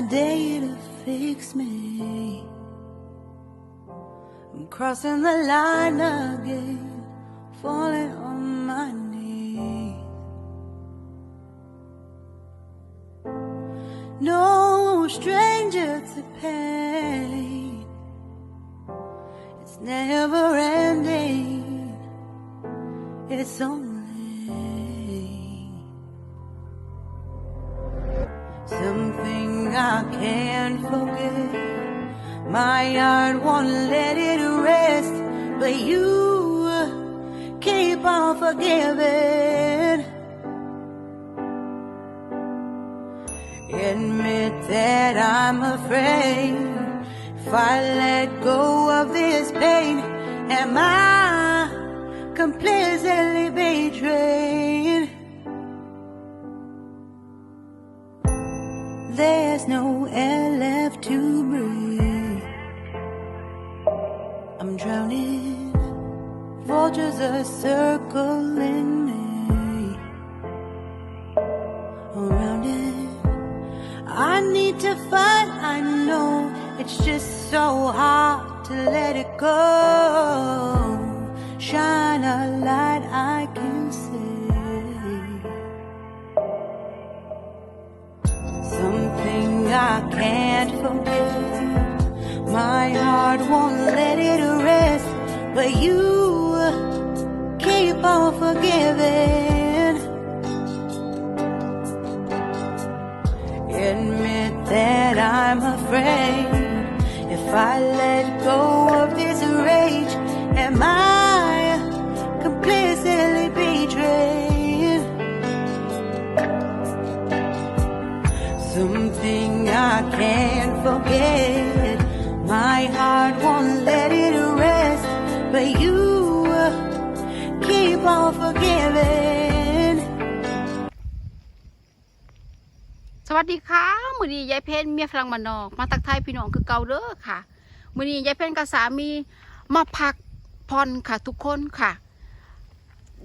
a day to fix me. I'm crossing the line again, falling on my knees. No stranger to pain. It's never ending. It's only heart won't let it rest, but you keep on forgiving. Admit that I'm afraid if I let go of this pain, am I completely betrayed? There's no air left to breathe. Drowning, vultures are circling me around it. I need to fight, I know it's just so hard to let it go. Shine a light I can see. Something I can't forget. My heart won't let it rest, but you keep on forgiving. Admit that I'm afraid. If I let go of this rage, am I completely betrayed? Something I can't forget. My heart won't let it rest, but you keep on forgiving. สวัสดีค่ะมือนี้ยายเพนเมียฝรั่งมานนอก มาตักทายพี่น้องคือเก่าเด้อค่ะมือนี้ยายเพนกับสามีมาพักผ่อนค่ะ ทุกคนค่ะ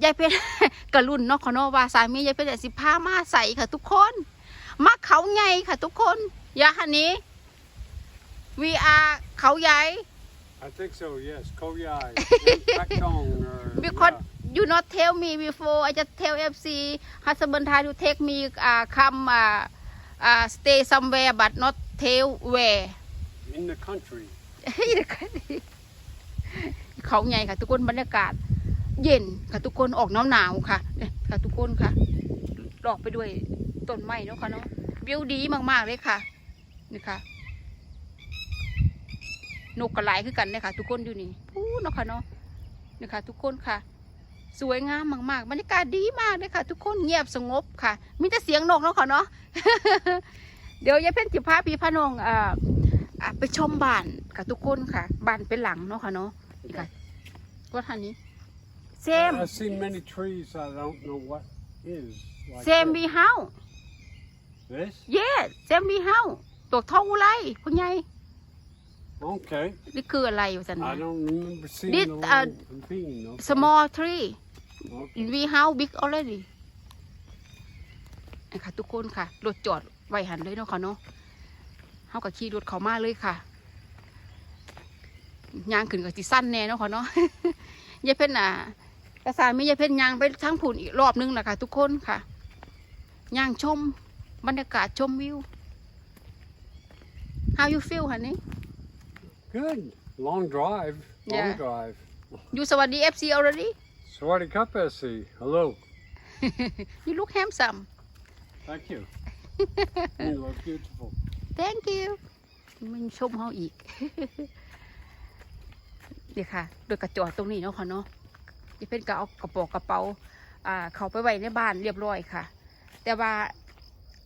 ยายเพนกระลุ่นเนาะขอนาะว่าสามียายเพนแต่สิพามาใส่ค่ะ ทุกคนมาเขาใหญ่ค่ะ ทุกคนยาฮันนี้ we are เขาใหญ่ I think so, yes. Koyai. Paktong. Or, because you not tell me before I just tell FC husband try to take me uh, come uh, uh, stay somewhere but not tell where yeah, in the country. เขาใหญ่ค่ะทุกคนบรรยากาศ เย็นค่ะทุกคนออกหนาวหนาวๆค่ะเนี่ยค่ะทุกคนค่ะหลอกไปด้วยต้นไม้เนาะค่ะเนาะวิวดีมากๆเลยค่ะนี่ค่ะ นกกระไหลคือกันเนี่ยค่ะ ทุกคนอยู่นี่พูดเนาะค่ะเนาะนี่ค่ะ ทุกคนค่ะ สวยงามมากๆบรรยากาศดีมากเลยค่ะ ทุกคนเงียบสงบค่ะ มีแต่เสียงนกเนาะค่ะเนาะเดี๋ยวยายเพ่นสิพาพี่พานองเอ่ออะไปชมบ้านค่ะทุกคนค่ะบ้านเป็นหลังเนาะค่ะเนาะนี่ค่ะว่าท่านนี้ same I've seen many trees I don't know what is. Like same this. we house This? yes same we house ตัวเท่าไรคุณยาย Okay. นี่คืออะไรอยู่สัน I don't remember seeing This, the uh, little thing. Okay. small tree Okay. we house big already นะคะทุกคนค่ะรถจอดไว้หันเลยเนาะค่ะเนาะเขากับขี่รถเขามาเลยค่ะยางขึ้นกับจิสั้นแน่เนาะค่ะเนาะ ยายเพ่นอะกระสานมียายเพ่นยางไปทั้งผุนอีกรอบนึงนะคะ ทุกคนค่ะยางชม บรรยากาศชมวิว how you feel honey Good. Long drive. Long Yeah. drive. you สวัสดี FC already Swarty Cup SC. Hello. you look handsome Thank you. you look beautiful. thank you มันชมเขาอีก เดี๋ยวค่ะ โดยกระจอดตรงนี้เนาะค่ะเนาะจะเป็นกระเอากระเป๋ากระเป๋า อ่า เขาไปไว้ในบ้านเรียบร้อยค่ะ แต่ว่า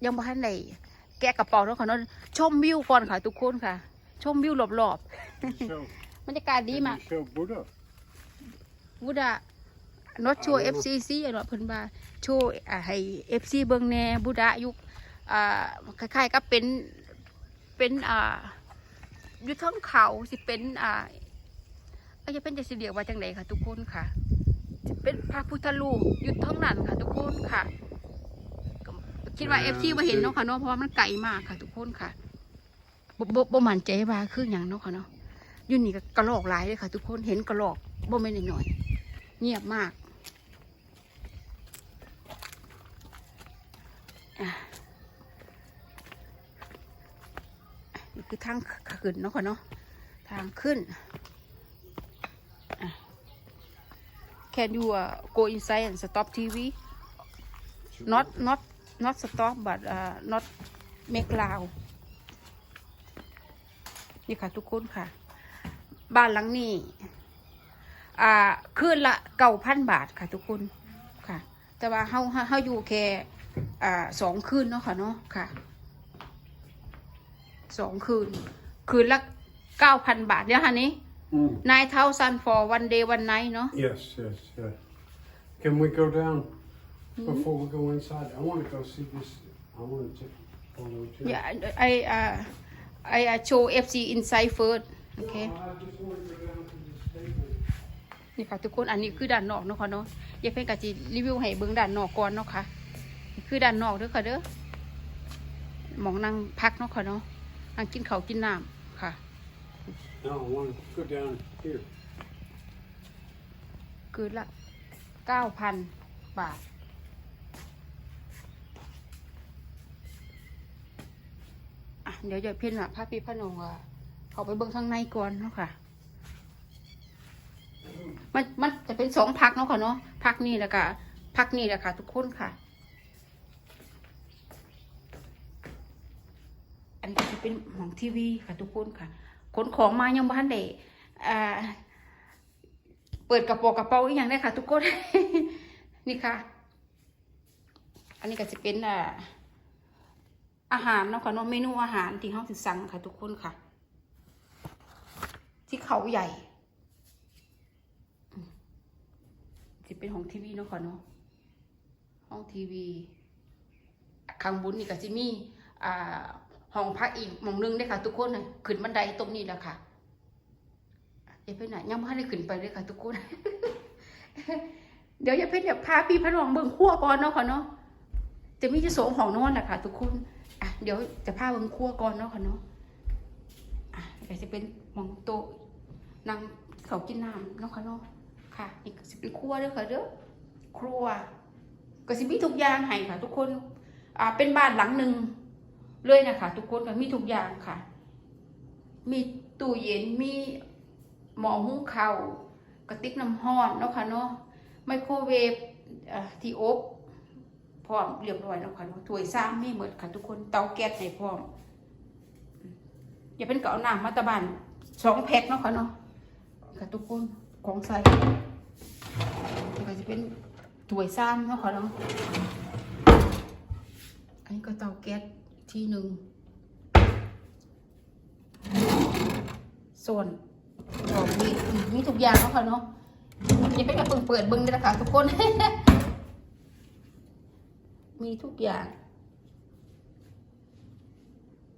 ยังบ่ทันได้แกะกระเป๋าเนาะค่ะเนาะชมวิวก่อนค่ะทุกคนค่ะ ชมวิวรอบ You show, ๆบรรยากาศดี you มาก show Buddha. วุดะ not show FCC อะเนาะเพิ่นว่าโชว์อ่าให้ FC เบิ่งแหน่บุดะยุคอ่าคล้ายๆกับเป็นเป็นอ่าอยู่เทั้งเขาสิเป็นอ่าอาจจะเป็นจะสิเรียกว่าจังไดค่ะ ทุกคนค่ะสิเป็นพระพุทธรูปอยู่เทั้งนั้นค่ะ ทุกคนค่ะก็คิดว่า FC มาเห็นเนาะค่ะเนาะเพราะว่ามันไกลมากค่ะ ทุกคนค่ะ บ่บ่บ่มั่นใจว่าคือหยังเนาะค่ะเนาะอยู่นี่ก็กระลอกหลายเลยค่ะ ทุกคนเห็นกระลอกบ่แม่นน้อยๆเงียบมากอะนี่คือทางขึ้นเนาะค่ะเนาะทางขึ้นอะ Can you uh, go inside and stop TV not not not stop but uh, not make loud นี่ค่ะ ทุกคนค่ะ บ้านหลังนี้ อ่าคืนละเก้าพันบาทค่ะ ทุกคนค่ะ แต่ว่าเฮาเฮาเฮาอยู่แค่อ่าสองคืนเนาะค่ะเนาะค่ะสองคืน คืนละเก้าพันบาทเนี่ยค่ะนี้ Mm. nine thousand for one day one night เนาะ Yes, yes, yeah. Can we go down before we go inside? I want to go see this. I want to check. follow it. Yeah, I uh, I uh, show FC inside first. Okay. No, I just want to go down to this statement. นี่ค่ะทุกคนอันนี้คือด้านนอกเนาะค่ะเนาะอยากเพ่งกะจีรีวิวให้เบิ้งด้านนอกก่อนเนาะค่ะนี่คือด้านนอกเด้อค่ะเด้อหมองนั่งพักเนาะค่ะเนาะนั่งกินข้าวกินน้ำค่ะ No, I want to go down here. คืนละเก้าพันบาทอะ เดี๋ยวจะเพ่นอะพระพี่พระนงอะเขาไปเบิ้งข้างในก่อนเนาะค่ะ มันมันจะเป็นสองพักเนาะค่ะเนาะพักนี่แหละค่ะพักนี่แหละค่ะ ทุกคนค่ะ อันนี้จะเป็นหมองทีวีค่ะทุกคนค่ะขนของมายังบ้านเดอ่าเปิดกระโปรงกระเป๋าอีกอย่างได้ค่ะ ทุกคน นี่ค่ะ อันนี้ก็จะเป็นอ่า อาหารเนาะค่ะเนาะเมนูอาหารที่เขาถึงสั่งค่ะ ทุกคนค่ะ ที่เขาใหญ่จะเป็นของทีวีเนาะค่ะเนาะห้องทีวีข้างบนนี่ก็จะมีอ่าห้องพักอีกมองหนึงเด้ค่ะ ทุกคนน่ะขึ้นบันไดตรงนี้แหละค่ะอย่าไปไหนยังไม่ได้ขึ้นไปเลยค่ะ ทุกคน เดี๋ยวอย่าไปเดี๋ยวพาพี่พระนองเบิ่งขั้วก่อนเนาะค่ะเนาะจะมีจะโสงห้องนอนแหละค่ะทุกคน อะเดี๋ยวจะพาเบิ่งขั้วก่อนเนาะค่ะเนาะอะเดี๋ยวจะเป็นหมองโต๊ะนั่งเขากินน้ำเนาะค่ะเนาะค่ะนี่ก็สิเป็นครัวเด้อค่ะเด้อครัว ก็สิมีทุกอย่างให้ค่ะ ทุกคนอ่าเป็นบ้านหลังหนึ่งเลยนะคะทุกคนก็มีทุกอย่างค่ะ มีตู้เย็นมีหม้อหุงข้าวกระติกน้ำร้อนเนาะค่ะเนาะไมโครเวฟอ่าที่อบ พร้อมเรียบร้อยแล้วค่ะเนาะถ้วยซ้ำมีหมดค่ะทุกคนเตาแก๊สให้พร้อมอย่าเป็นเก่าน้ำมาตะบานสองแพ็คเนาะค่ะเนาะค่ะทุกคนของใส่ก็จะเป็นถ้วยซ้ำเนาะค่ะเนาะอันนี้ก็เตาแก๊สที่หนึ่งส่วนของมีมีทุกอย่างแล้วค่ะเนาะอยังเป็นกระเปิงเปิดเบิ้งเลยนะคะทุกคน มีทุกอย่าง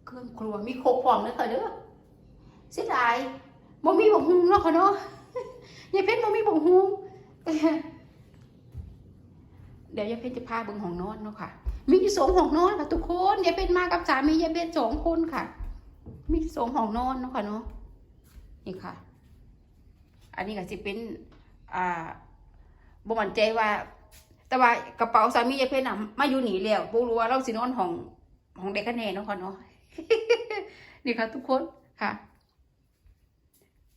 เครื่องครัวมีครบพร้อมเลยค่ะเด้อเสียดายบ่มีบ่ฮุงเนาะค่ะเนาะยายเพชรบ่มีบ่ฮุงเดี๋ยวยายเพชรจะพาเบิ่งห้องนอนเนาะค่ะ มีสองห้องนอนค่ะทุกคนยายเป็นมากับสามียายเป็นสองคนค่ะ มีสองห้องนอนเนาะค่ะเนาะนี่ค่ะ อันนี้ก็จะเป็น อ่าบ่มั่นใจว่า แต่ว่ากระเป๋าสามียายเพชรน่ะมาอยู่หนีแล้วบ่รู้ว่าเราสินอนห้องห้องเด็กกันแน่เนาะค่ะเนาะนี่ค่ะ ทุกคนค่ะ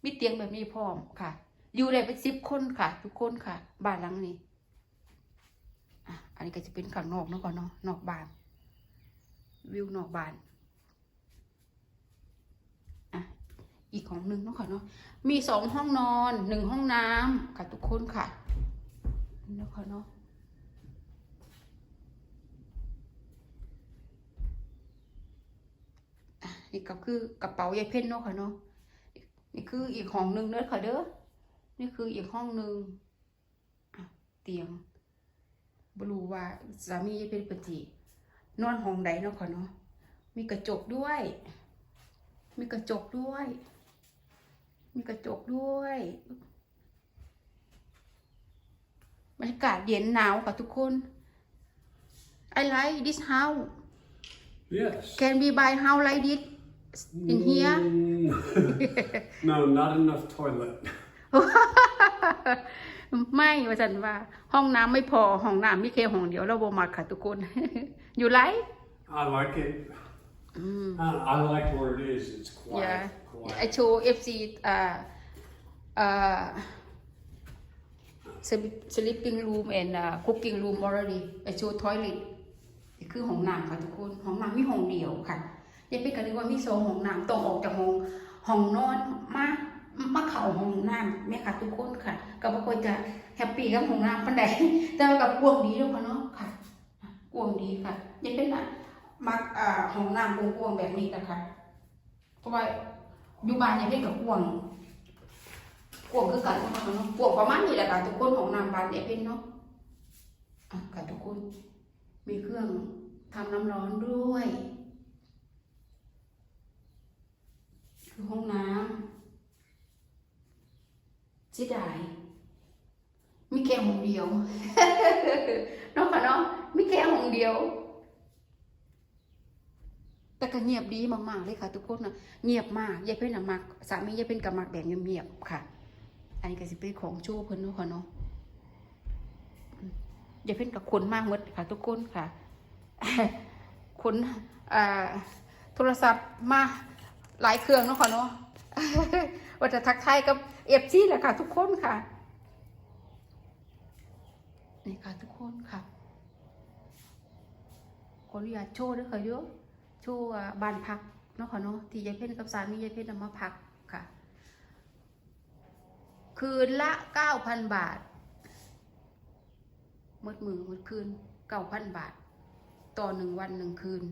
มีเตียงแบบนี้พร้อมค่ะ อยู่ได้เป็นสิบคนค่ะ ทุกคนค่ะ บ้านหลังนี้อะอันนี้ก็จะเป็นข้างนอกเนาะก่อนเนาะนอกบ้าน วิวนอกบ้านอะอีกของหนึ่งเนาะค่ะเนาะมีสองห้องนอนหนึ่งห้องน้ำค่ะทุกคนค่ะเนาะค่ะเนาะอะ นี่ก็คือกระเป๋ายายเพ่นเนาะค่ะเนาะนี่คืออีกห้องหนึ่งเด้อค่ะเด้อนี่คืออีกห้องหนึ่งอะเตียงบรู้ว่าสามีเป็นปฏินอนห้องใดเนาะค่ะเนาะมีกระจกด้วย มีกระจกด้วย มีกระจกด้วยบรรยากาศเย็นหนาวค่ะทุกคน I like this house Yes. can we buy house like this in here Mm. no, not enough toilet. ไม่ว่าฉันว่า ห้องน้ำไม่พอ ห้องน้ำมีแค่ห้องเดียวเราบ่มักค่ะทุกคน อยู่ไร I like it. Uh, I like where it is. It's quiet. yeah quiet. I show FC uh uh sleep- sleeping room and uh, cooking room already I show toilet นี่คือห้องน้ำค่ะทุกคน ห้องน้ำมีห้องเดียวค่ะ ยังเป็นกันนึกว่ามีสองห้องน้ำต้องออกจากห้องห้องนอนมามาเข้าห้องน้ำแม่ค่ะทุกคนค่ะ ก็บ่ค่อยจะแฮปปี้กับห้องน้ำปานใดแต่ว่ากับกวงดีแล้วค่ะเนาะค่ะกวงดีค่ะยังเป็นอะมักอ่าห้องน้ำกวางๆแบบนี้นะคะเพราะว่าอยู่บ้านยังเป็นกับกวงกวงคือกันเนาะเนาะกวงประมาณนี้แหละค่ะทุกคนของน้ำบ้านเนี่ยเป็นเนาะอะค่ะทุกคนมีเครื่องทำน้ำร้อนด้วย คือห้องน้ำเสียดายมีแค่ห้องเดียวเนาะค่ะเนาะมีแค่ห้องเดียว แต่ก็เงียบดีมากๆเลยค่ะ ทุกคนนะเงียบมากยายเพ่นน่ะมักสามียายเพ่นกับมักแบบเงียบๆค่ะ อันนี้ก็สิเป็นของโชว์เพิ่นเนาะค่ะเนาะอืมยายเพ่นกับคนมากมดค่ะ ทุกคนค่ะคนโทรศัพท์มา หลายเครื่องเนาะค่ะเนาะว่าจะทักทายกับเอฟซีแหละค่ะ ทุกคนค่ะนี่ค่ะทุกคนค่ะขออนุญาตโชว์ด้วยค่ะเยอะโชว์บ้านพักเนาะค่ะเนาะที่ยายเพ่นกับสามียายเพ่นนำมาพักค่ะ คืนละเก้าพันบาทหมดมือหมดคืนเก้าพันบาท ต่อหนึ่งวันหนึ่งคืน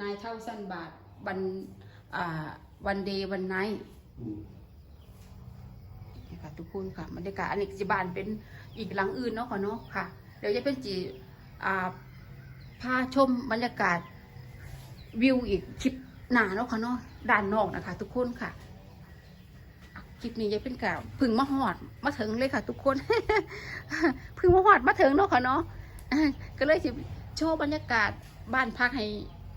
นายเท่าสั้นบาทวัน วันเดย์วันไนท์ Mm. นี่ค่ะทุกคนค่ะบรรยากาศอันนี้จะบานเป็นอีกหลังอื่นเนาะค่ะเนาะค่ะ เดี๋ยวจะเป็นจีอ่าพาชมบรรยากาศวิวอีกคลิปหนาเนาะค่ะเนาะด้านนอกนะคะ ทุกคนค่ะอะคลิปนี้จะเป็นกล่าวพึ่งมาหอดมาถึงเลยค่ะ ทุกคนพึ่งมาหอดมาถึงเนาะค่ะเนาะอ่าก็เลยสิโชว์บรรยากาศบ้านพักให้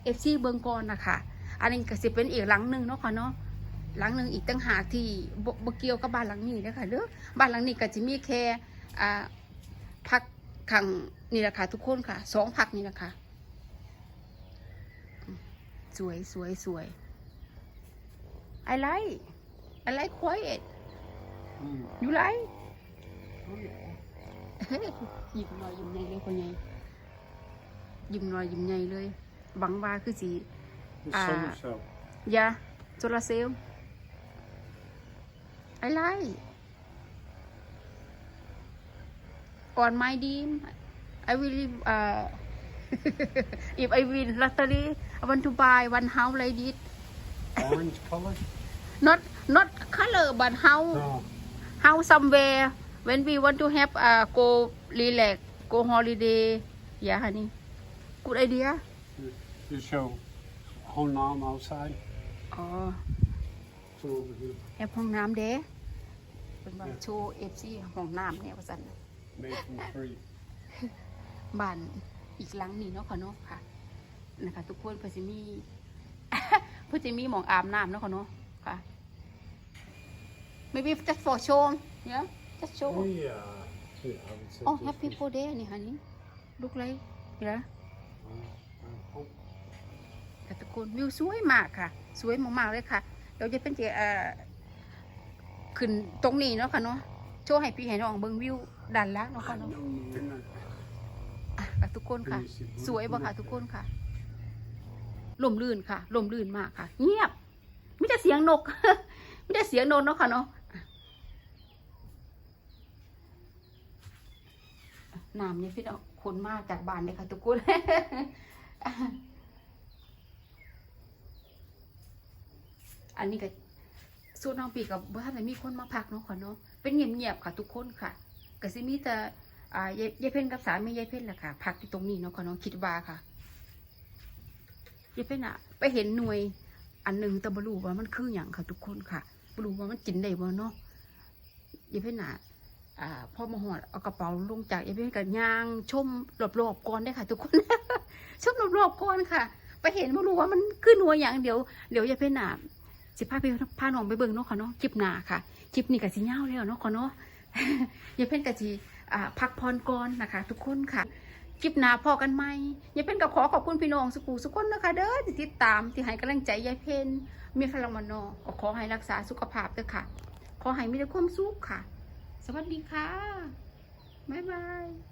เอฟซีเบิงก่อนนะคะ อันนี้ก็สิเป็นอีกหลังหนึ่งเนาะค่ะเนาะหลังหนึ่งอีกตั้งหากที่บ่บ่เกี่ยวกับบ้านหลังนี้นะคะเด้อบ้านหลังนี้ก็จะมีแค่อ่าพักขังนี่แหละค่ะทุกคนค่ะสองพักนี่แหละค่ะอืมสวยสวยสวย I like I like quiet Mm. you like Oh, yeah. เฮ้ยยิ้มหน่อยยิ้มใหญ่เลยคนใหญ่ยิ้มหน่อยยิ้มใหญ่เลยหวังว่าคือสี yeah, to cell. I like. On my dream, I will uh, if I win lottery, I want to buy one house like this. Orange color? Not not color, but how no. how somewhere when we want to have uh, go relax, go holiday. Yeah, honey. Good idea. You show. Whole nom outside. อ๋อ So over here. แอบห้องน้ำเด้เป็นว่าโชว์เอฟซีห้องน้ำเนี่ยว่าสัน Made from free. บ้านอีกหลังนี้เนาะค่ะเนาะค่ะ นะคะ ทุกคนเพื่อจะมี เพื่อจะมีหมองอาบน้ำเนาะค่ะเนาะค่ะ maybe just for show yeah just show Yeah. Yeah, I would say oh just happy for- for day นี่ honey look like yeah Uh, oh, ค่ะ ทุกคนวิวสวยมากค่ะ สวยมากๆเลยค่ะเราจะเป็นจะเอ่อขึ้นตรงนี้เนาะค่ะเนาะโชว์ให้พี่ให้น้องเบิ่งวิวด้านล่างเนาะค่ะเนาะอะค่ะทุกคนค่ะ สวยบ่ค่ะ ทุกคนค่ะลมลื่นค่ะลมลื่นมากค่ะ เงียบไม่ได้เสียงนกไม่ได้เสียงนกเนาะค่ะเนาะน้ำเนี่ยพี่เอาคนมากจากบ้านเลยค่ะ ทุกคน อันนี้ก็สูตรน้องปีกับว่าแต่มีคนมาพักเนาะค่ะเนาะเป็นเงียบๆค่ะทุกคนค่ะก็สิมีแต่อ่ายายเพ่นกับสามียายเพ่นแหละค่ะพักอยู่ตรงนี้เนาะค่ะน้องคิดว่าค่ะยายเพ่นอะไปเห็นหน่วยอันหนึ่งแต่บรูว่ามันคืออย่างค่ะทุกคนค่ะบรูว่ามันกินได้บ่เนาะยายเพ่นอะพ่อมาหอดเอากระเป๋าลงจากยายเพ่นกับยางชมรอบๆก่อนได้ค่ะ ทุกคนชมรอบๆก่อนค่ะ ไปเห็นไม่รู้ว่ามันขึ้นหัวอย่างเดี๋ยวเดี๋ยวยายเพ่นอะ สิพาไปพาน้องไปเบิ่งเนาะค่ะเนาะคลิปหนาค่ะคลิปนี้ก็สิยาแล้วเนาะค่ะเนาะยายเพ่นก็สิอ่าพักผ่อนก่อนนะคะ ทุกคนค่ะคลิปหนาพอกันไหมยายเพ่นก็ขอขอบคุณพี่น้องสุกูสุกคนนะคะเด้อที่ติดตามที่ให้กำลังใจยายเพ่นมีพลังมานอก็ขอให้รักษาสุขภาพด้วยค่ะ ขอให้มีแต่ความสุขค่ะ สวัสดีค่ะ บ๊ายบาย